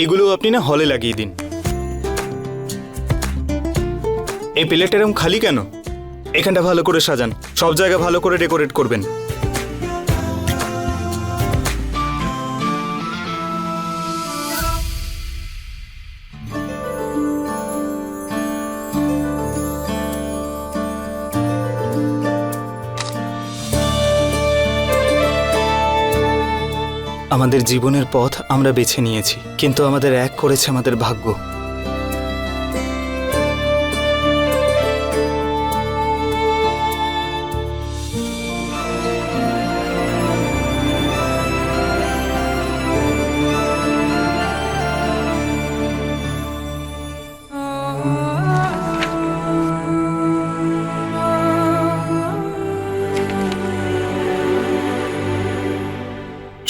এইগুলো আপনি না হলে লাগিয়ে দিন। এই প্লেট এরকম খালি কেন? এখানটা ভালো করে সাজান, সব জায়গা ভালো করে ডেকোরেট করবেন। আমাদের জীবনের পথ আমরা বেছে নিয়েছি কিন্তু আমাদের এক করেছে আমাদের ভাগ্য।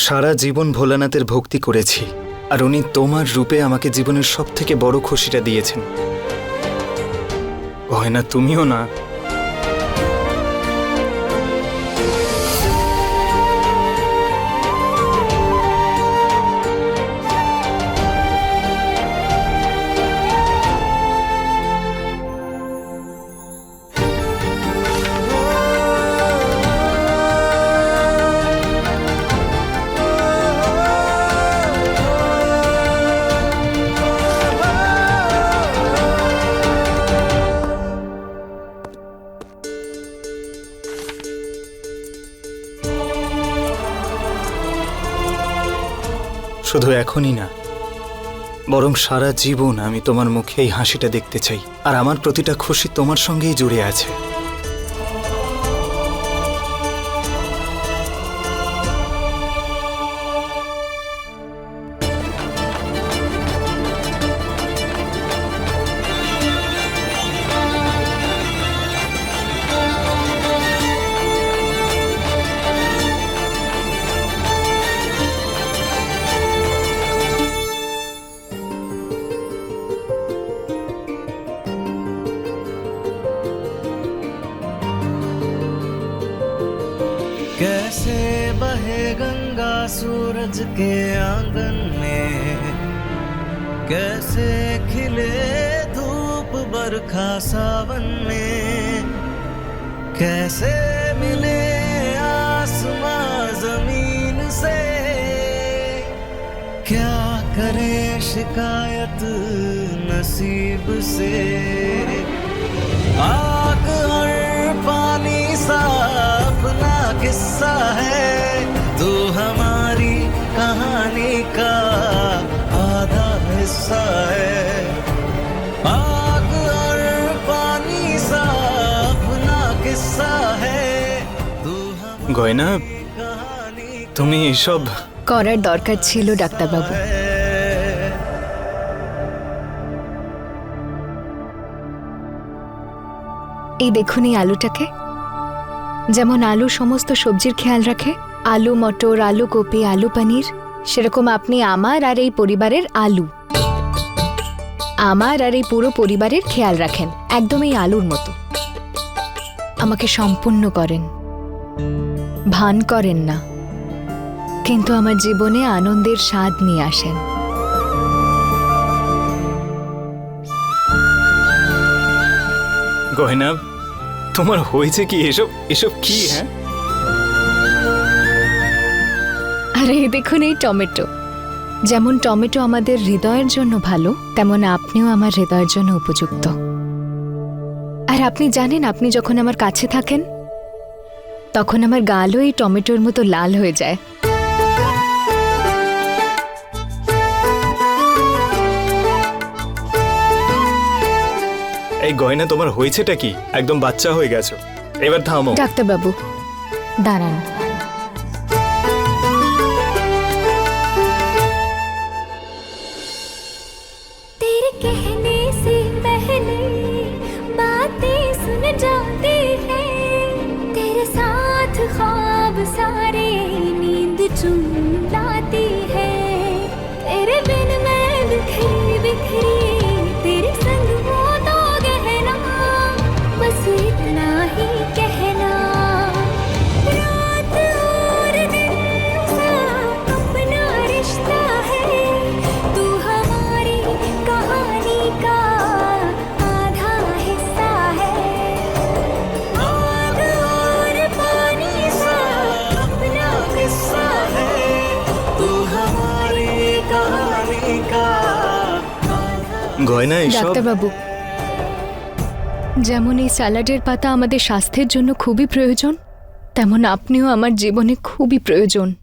সারা জীবন ভোলানাথের ভক্তি করেছি, আর উনি তোমার রূপে আমাকে জীবনের সব থেকে বড় খুশিটা দিয়েছেন। হয় না তুমিও না। শুধু এখনই না, বরং সারা জীবন আমি তোমার মুখে এই হাসিটা দেখতে চাই, আর আমার প্রতিটা খুশি তোমার সঙ্গেই জুড়ে আছে। कैसे खिले धूप बरखा सावन में? कैसे मिले आसमां ज़मीन से? क्या करे शिकायत नसीब से? आग और पानी सा अपना किस्सा है। तू हमारी कहानी का সায় আগ আর গয়না তুমি এসব করার দরকার ছিল ডাক্তারবাবু। এই দেখুন এই আলুটাকে। যেমন আলু সমস্ত সবজির খেয়াল রাখে আলু মটর আলু কপি আলু পানির সেরকম আপনি আমার আর এই পরিবারের আলু। আমার আর এই পুরো পরিবারের খেয়াল রাখেন একদম এই আলুর মতো। আমাকে সম্পূর্ণ করেন। ভান করেন না। কিন্তু আমার জীবনে আনন্দের স্বাদ নিয়ে আসেন। গয়না তোমার হয়েছে কি? এসব এসব কি হ্যাঁ? আরে দেখুন এই টমেটো। যেমন টমেটো আমাদের হৃদয়ের জন্য ভালো তেমন আপনিও আমার হৃদয়ের জন্য উপযুক্ত। আর আপনি জানেন আপনি যখন আমার কাছে থাকেন তখন আমার গালও এই টমেটোর মতো লাল হয়ে যায়। এই গয়না তোমার হয়েছেটা কি? একদম বাচ্চা হয়ে গেছো। এবার থামো। ডাক্তারবাবু দাঁড়ান। सुन जाते हैं। तेरे साथ ख्वाब सारे नींद चुन গয়না এসব? ডাক্তারবাবু, যেমন এই স্যালাডের পাতা আমাদের স্বাস্থ্যের জন্য খুবই প্রয়োজন, তেমন আপনিও আমার জীবনে খুবই প্রয়োজন।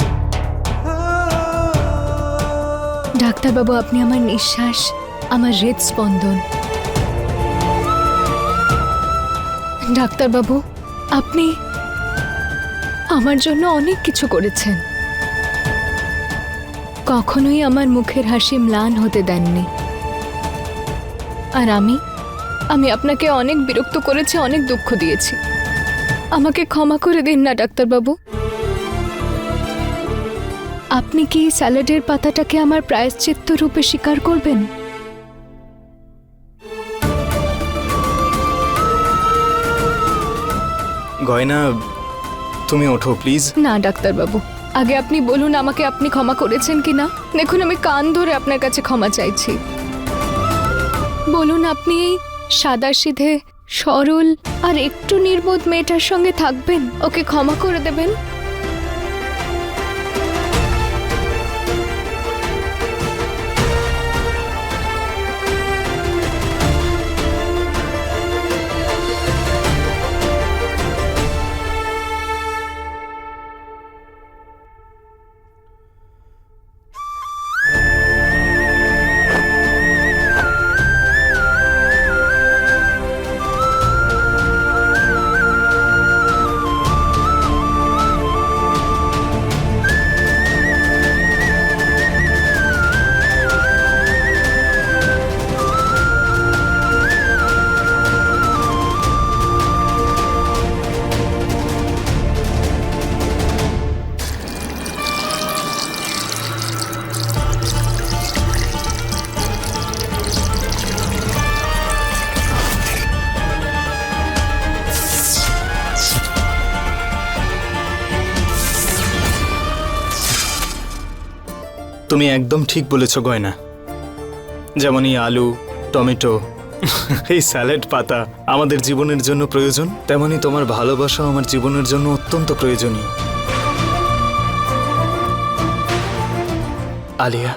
ডাক্তারবাবু, আপনি আমার নিঃশ্বাস, আমার হৃদস্পন্দন। ডাক্তারবাবু, আপনি আমার জন্য অনেক কিছু করেছেন। কখনোই আমার মুখের হাসি ম্লান হতে দেননি। আর আমি আমি আপনাকে অনেক বিরক্ত করেছি অনেক দুঃখ দিয়েছি। আমাকে ক্ষমা করে দিন না ডাক্তারবাবু। আপনি কি স্যালাডের পাতাটাকে আমার প্রায়শ্চিত্ত রূপে স্বীকার করবেন? গয়না তুমি ওঠো প্লিজ। না ডাক্তারবাবু। আগে আপনি বলুন আমাকে আপনি ক্ষমা করেছেন কি না দেখুন আমি কান ধরে আপনার কাছে ক্ষমা চাইছি। বলুন, আপনি এই সাদা সিধে সরল আর একটু নির্বোধ মেয়েটার সঙ্গে থাকবেন? ওকে ক্ষমা করে দেবেন? তুমি একদম ঠিক বলেছ, গয়না। যেমন এই আলু, টমেটো, এই স্যালাড পাতা আমাদের জীবনের জন্য প্রয়োজন তেমনি তোমার ভালোবাসা আমার জীবনের জন্য অত্যন্ত প্রয়োজনীয়। আলিয়া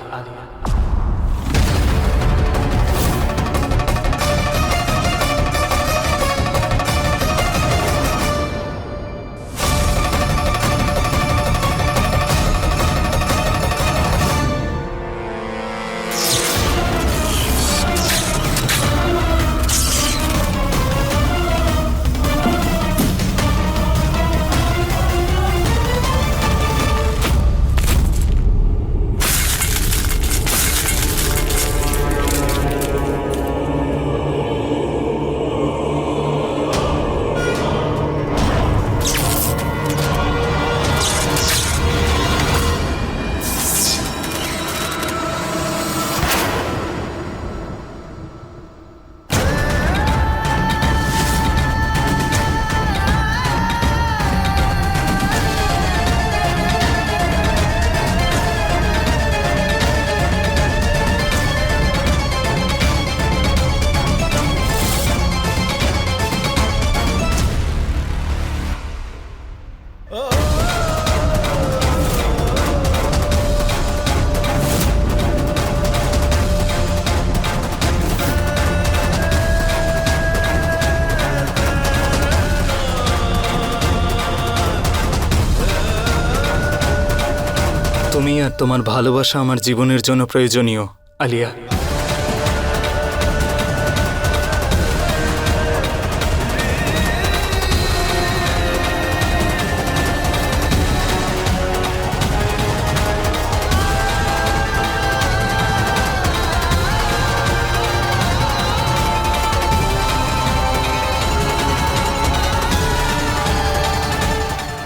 তোমার ভালোবাসা আমার জীবনের জন্য প্রয়োজনীয়, আলিয়া।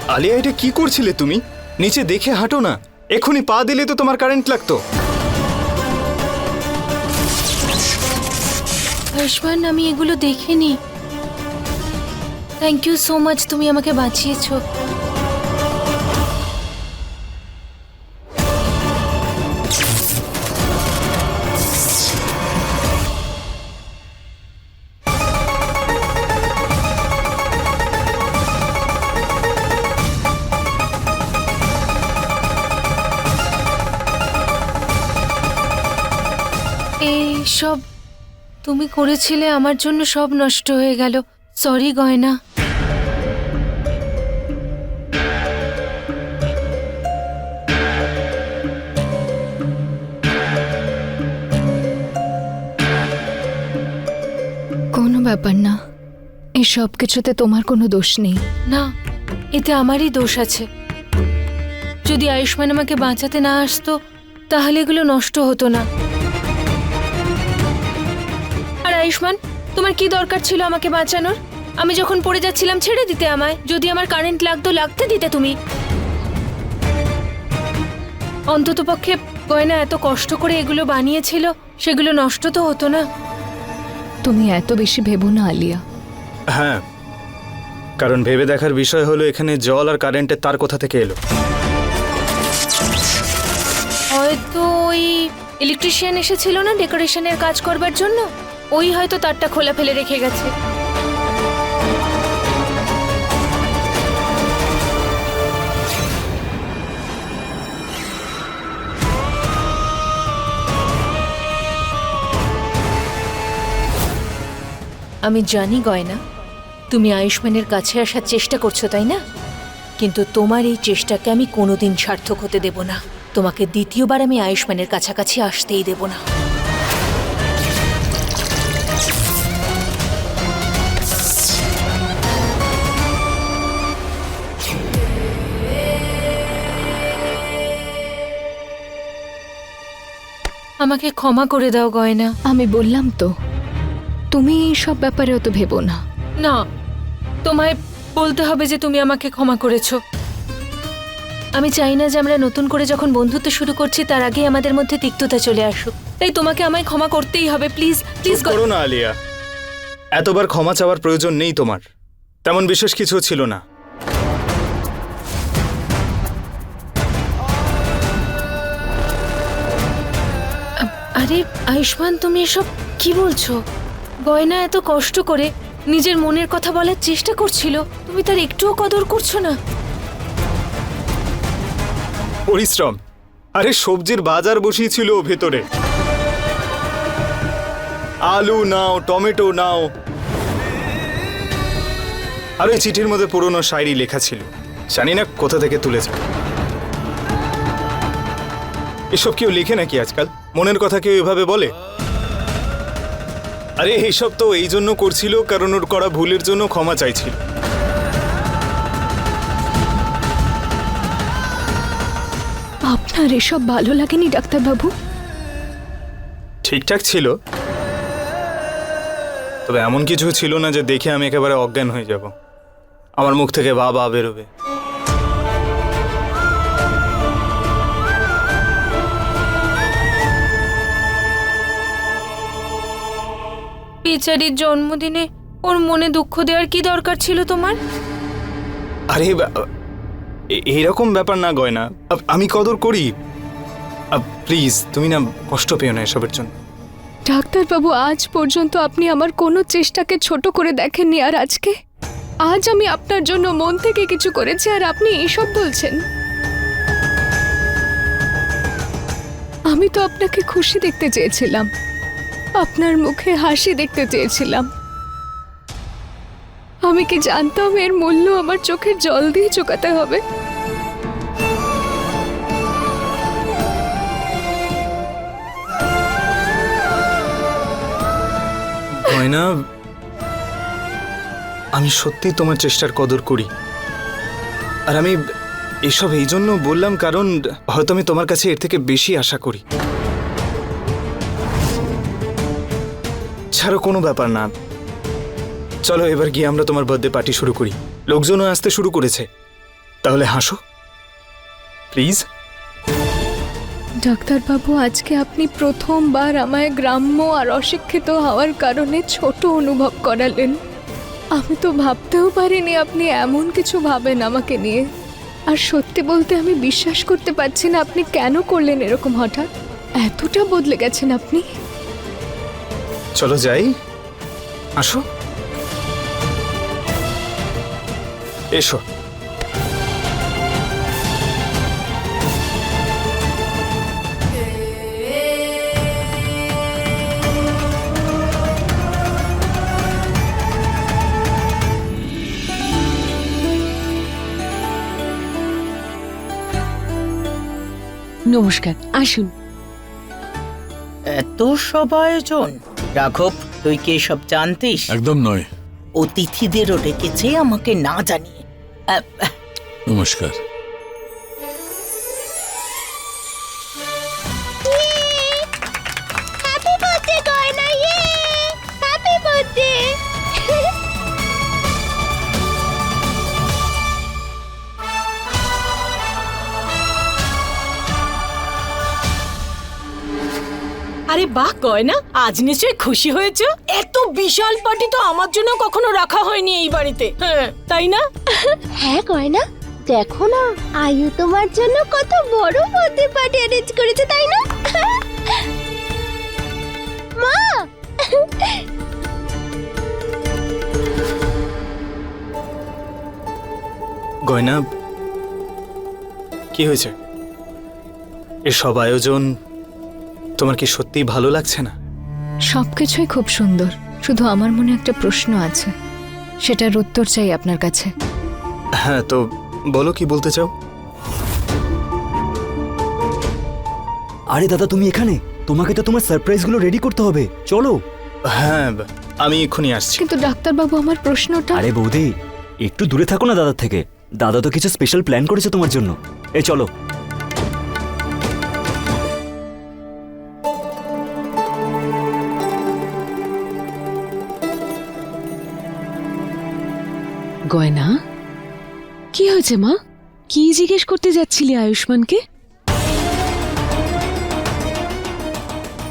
আলিয়া, এটা কি করছিলে তুমি? নিচে দেখে হাঁটো না। এখনই পা দিলে তো তোমার কারেন্ট লাগতো। আয়ুষ্মান আমি এগুলো দেখিনি। থ্যাংক ইউ সো মাচ তুমি আমাকে বাঁচিয়েছো। সব তুমি করেছিলে আমার জন্য সব নষ্ট হয়ে গেল। সরি গয়না। কোনো ব্যাপার না। এই সব কিছুতে তোমার কোনো দোষ নেই। না এতে আমারই দোষ আছে। যদি আয়ুষ্মান আমাকে বাঁচাতে না আসতো তাহলে এগুলো নষ্ট হতো না। আয়ুষ্মান তোমার কি দরকার ছিল আমাকে বাঁচানোর? আমি যখন পড়ে যাচ্ছিলাম ছেড়ে দিতে আমায়। যদি আমার কারেন্ট লাগতো লাগতে দিতে তুমি। অন্তত পক্ষে গয়না এত কষ্ট করে এগুলো বানিয়েছিল সেগুলো নষ্ট তো হতো না। তুমি এত বেশি ভেবো না আলিয়া। হ্যাঁ কারণ ভেবে দেখার বিষয় হলো এখানে জল আর কারেন্টের তার কোথা থেকে এলো? হয়তো ওই ইলেকট্রিশিয়ান এসেছিল না ডেকোরেশনের কাজ করবার জন্য? ওই হয়তো তারটা খোলা ফেলে রেখে গেছে। আমি জানি, গয়না, তুমি আয়ুষ্মানের কাছে আসার চেষ্টা করছ, তাই না? কিন্তু তোমার এই চেষ্টাকে আমি কোনোদিন সার্থক হতে দেব না। তোমাকে দ্বিতীয়বার আমি আয়ুষ্মানের কাছাকাছি আসতেই দেব না। আমাকে ক্ষমা করে দাও গয়না। আমি বললাম তো তুমি এই সব ব্যাপারে অত ভেবো না। না তোমায় বলতে হবে যে তুমি আমাকে ক্ষমা করেছ। আমি চাই না যে আমরা নতুন করে যখন বন্ধুত্ব শুরু করছি তার আগে আমাদের মধ্যে তিক্ততা চলে আসুক। তাই তোমাকে আমায় ক্ষমা করতেই হবে প্লিজ প্লিজ করো না আলিয়া। এতবার ক্ষমা চাওয়ার প্রয়োজন নেই তোমার। তেমন বিশেষ কিছু ছিল না। আরে, আয়ুষ্মান, তুমি এসব কি বলছো? গয়না এত কষ্ট করে নিজের মনের কথা বলার চেষ্টা করছিল, তুমি তার একটুও কদর করছ না। পরিশ্রম। আরে, সবজির বাজার বসিয়েছিল ভেতরে। আলু নাও, টমেটো নাও। আর ওই চিঠির মধ্যে পুরনো শায়রি লেখা ছিল। জানি না কোথা থেকে তুলেছে। এসব কেউ লেখে নাকি আজকাল? মনের কথা কেউ এভাবে বলে? আরে এইসব তো এই জন্য করছিল কারণ ওর করা ভুলের জন্য ক্ষমা চাইছিল। আপনার এসব ভালো লাগেনি ডাক্তারবাবু? ঠিকঠাক ছিল। তবে এমন কিছু ছিল না যে দেখে আমি একেবারে অজ্ঞান হয়ে যাব। আমার মুখ থেকে বা বা বেরোবে। বেচারির জন্মদিনে ওর মনে দুঃখ দেওয়ার কি দরকার ছিল তোমার? আরে বা- এ- এইরকম ব্যাপার না গয়না। আমি কদর করি। প্লিজ তুমি না কষ্ট পেও না এসবের জন্য। ডাক্তারবাবু আজ পর্যন্ত আপনি আমার কোনো চেষ্টাকে ছোট করে দেখেননি আর আজকে? আজ আমি আপনার জন্য মন থেকে কিছু করেছি আর আপনি এইসব বলছেন। আমি তো আপনাকে খুশি দেখতে চেয়েছিলাম। আপনার মুখে হাসি দেখতে চেয়েছিলাম। আমি কি জানতাম এর মূল্য আমার চোখের জল দিয়ে চোকাতে হবে? গয়না আমি সত্যি তোমার চেষ্টার কদর করি। আর আমি এসব এই জন্য বললাম কারণ হয়তো আমি তোমার কাছে এর থেকে বেশি আশা করি। ছাড়ো কোনো ব্যাপার না। চলো এবার গিয়ে আমরা তোমার বার্থডে পার্টি শুরু করি। লোকজনও আসতে শুরু করেছে। তাহলে হাসো। প্লিজ ডাক্তারবাবু, আজকে আপনি প্রথমবার আমায় গ্রাম্য আর অশিক্ষিত হওয়ার কারণে ছোট অনুভব করালেন। আমি তো ভাবতেও পারিনি আপনি এমন কিছু ভাবেন আমাকে নিয়ে। আর সত্যি বলতে আমি বিশ্বাস করতে পারছি না আপনি কেন করলেন এরকম হঠাৎ। এতটা বদলে গেছেন আপনি। চলো যাই। আসো। এসো। নমস্কার আসুন। এত সব আয়োজন? রাঘব তুই কি সব জানতিস? একদম নয়। অতিথিদেরও ডেকেছে আমাকে না জানিয়ে। নমস্কার। আরে বাহ গয়না। আজ নিশ্চয়ই খুশি হয়েছো? এত বিশাল পার্টি তো আমার জন্য কখনো রাখা হয়নি এই বাড়িতে। হ্যাঁ তাই না? হ্যাঁ গয়না। দেখো না আয়ু তোমার জন্য কত বড় বার্থডে পার্টি অ্যারেঞ্জ করেছে তাই না? মা! গয়না কি হয়েছে? এসব আয়োজন তোমার কি সত্যিই ভালো লাগছে না? সবকিছুই খুব সুন্দর। শুধু আমার মনে একটা প্রশ্ন আছে। সেটার উত্তর চাই আপনার কাছে। হ্যাঁ তো বলো কি বলতে চাও? আরে দাদা তুমি এখানে? তোমাকে তো তোমার সারপ্রাইজগুলো রেডি করতে হবে। চলো। হ্যাঁ আমি এক্ষুনি আসছি। কিন্তু ডাক্তারবাবু আমার প্রশ্নটা আরে বৌদি একটু দূরে থাকো না দাদার থেকে। দাদা তো কিছু স্পেশাল প্ল্যান করেছে তোমার জন্য। এই চলো। গয়না? কি হয়েছে মা? কি জিজ্ঞেস করতে যাচ্ছিলি আয়ুষ্মানকে?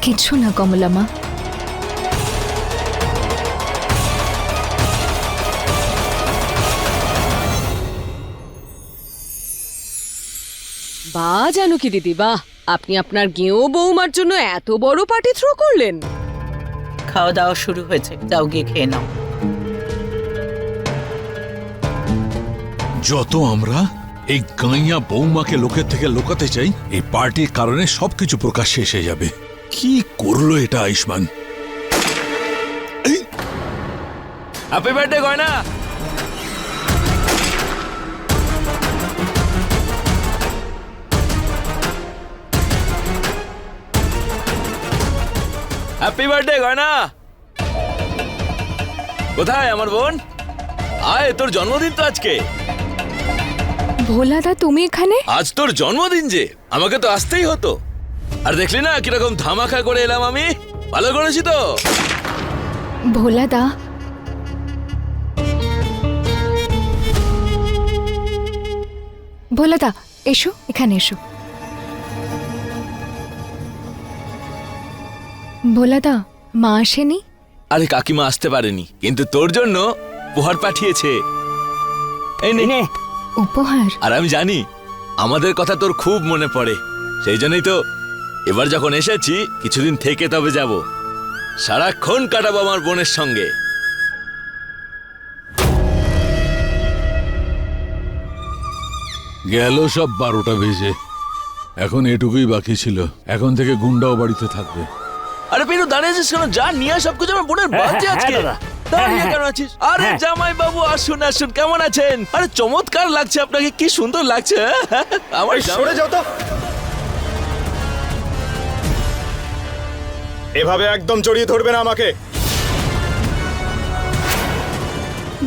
কিছু না কমলা মা। বা জানো কি দিদি, বাহ! আপনি আপনার গেঁয়ো বৌমার জন্য এত বড় পার্টি থ্রো করলেন। খাওয়া দাওয়া শুরু হয়েছে যাও গিয়ে খেয়ে নাও। যত আমরা এই গাইয়া বৌমাকে লোকের থেকে লোকাতে চাই, এই পার্টির কারণে সবকিছু প্রকাশ্যে এসে যাবে। কি করল এটা, আয়ুষ্মান? হ্যাপি বার্থডে গয়না! হ্যাপি বার্থডে গয়না! কোথায় আমার বোন? আয়, তোর জন্মদিন তো আজকে। ভোলাদা তুমি এখানে? আজ তোর জন্মদিন যে আমাকে তো আসতেই হতো। আর দেখলি না কীরকম ধামাখা করে এলাম আমি? ভালো করেছি তো। ভোলাদা ভোলাদা এসো এখানে এসো। ভোলাদা মা আসেনি? আরে কাকিমা আসতে পারেনি কিন্তু তোর জন্য উপহার পাঠিয়েছে। এই নে উপহার? আর আমি জানি আমাদের কথা তোর খুব মনে পড়ে। সেই জন্যই তো এবার যখন এসেছি কিছুদিন থেকে তবে যাব। সারাক্ষণ কাটাবো আমার বোনের সঙ্গে। গেল সব বারোটা বেজে। এখন এটুকুই বাকি ছিল। এখন থেকে গুন্ডাও বাড়িতে থাকবে। আরে পেরু দাঁড়িয়েছিস কেন? যা নিয়ে সবকিছু আমার বোনের বাচ্চা হ্যাঁ, আজকে। দাঁড়িয়ে হ্যাঁ, কেন আছিস? আরে হ্যাঁ। জামাই বাবু আসুন আসুন কেমন আছেন? আরে চমৎকার লাগছে আপনাকে কি সুন্দর লাগছে হ্যাঁ? আমার সরে যাও তো। এভাবে একদম জড়িয়ে ধরবে না আমাকে।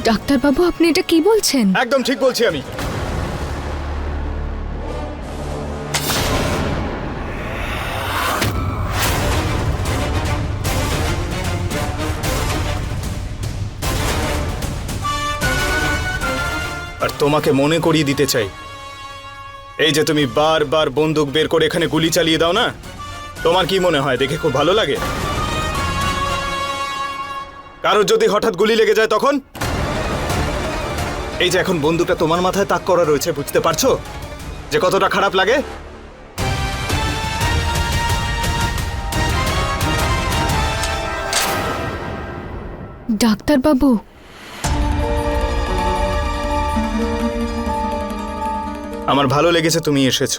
ডাক্তারবাবু আপনি এটা কি বলছেন? একদম ঠিক বলছি আমি। তোমাকে মনে করিয়ে দিতে চাই। এই যে তুমি বারবার বন্দুক বের করে এখানে গুলি চালিয়ে দাও না? তোমার কি মনে হয়, দেখে খুব ভালো লাগে? কারোর যদি হঠাৎ গুলি লেগে যায় তখন? এই যে এখন বন্দুকটা তোমার মাথায় তাক করা রয়েছে, বুঝতে পারছ? যে কতটা খারাপ লাগে? ডাক্তারবাবু আমার ভালো লেগেছে তুমি এসেছ।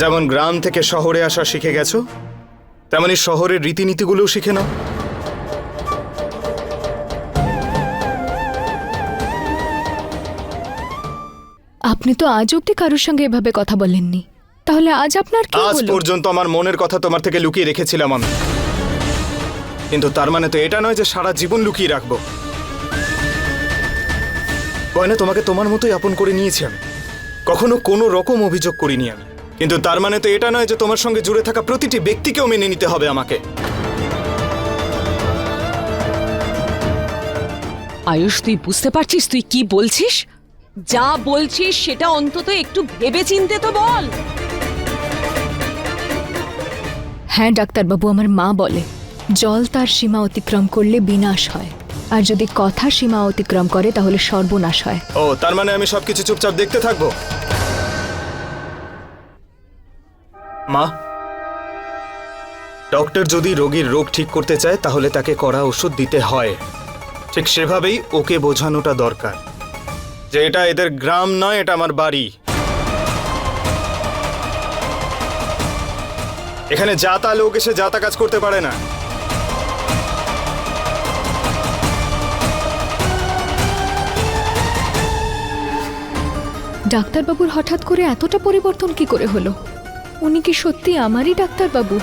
যেমন গ্রাম থেকে শহরে আসা শিখে গেছো তেমনি শহরের রীতিনীতিগুলোও শিখে নাও। আপনি তো আজ অব্দি কারোর সঙ্গে এভাবে কথা বলেননি। তাহলে আজ আপনার কি আজ হলো? পর্যন্ত আমার মনের কথা তোমার থেকে লুকিয়ে রেখেছিলাম আমি। কিন্তু তার মানে তো এটা নয় যে সারা জীবন লুকিয়ে রাখব। গয়না তোমাকে তোমার মতোই আপন করে নিয়েছি আমি। কখনো কোনো রকম অভিযোগ করিনি আমি। কিন্তু তার মানে তো এটা নয় যে তোমার সঙ্গে জুড়ে থাকা প্রতিটি ব্যক্তিকেও মেনে নিতে হবে আমাকে। আয়ুষ তুই বুঝতে পারছিস তুই কি বলছিস? যা বলছিস সেটা অন্তত একটু ভেবে চিনতে তো বল। হ্যাঁ ডাক্তারবাবু আমার মা বলে জল তার সীমা অতিক্রম করলে বিনাশ হয়। আর যদি কথা সীমা অতিক্রম করে, তাহলে সর্বনাশ হয়। ও, তার মানে আমি সবকিছু চুপচাপ দেখতে থাকব? মা? ডক্টর যদি রোগীর রোগ ঠিক করতে চায়, তাহলে তাকে কড়া ওষুধ দিতে হয়। ঠিক সেভাবেই ওকে বোঝানোটা দরকার। যে এটা এদের গ্রাম নয়, এটা আমার বাড়ি। এখানে যা তা লোক এসে যা তা কাজ করতে পারে না। ডাক্তারবাবুর হঠাৎ করে এতটা পরিবর্তন কি করে হলো? উনি কি সত্যি আমারই ডাক্তারবাবু?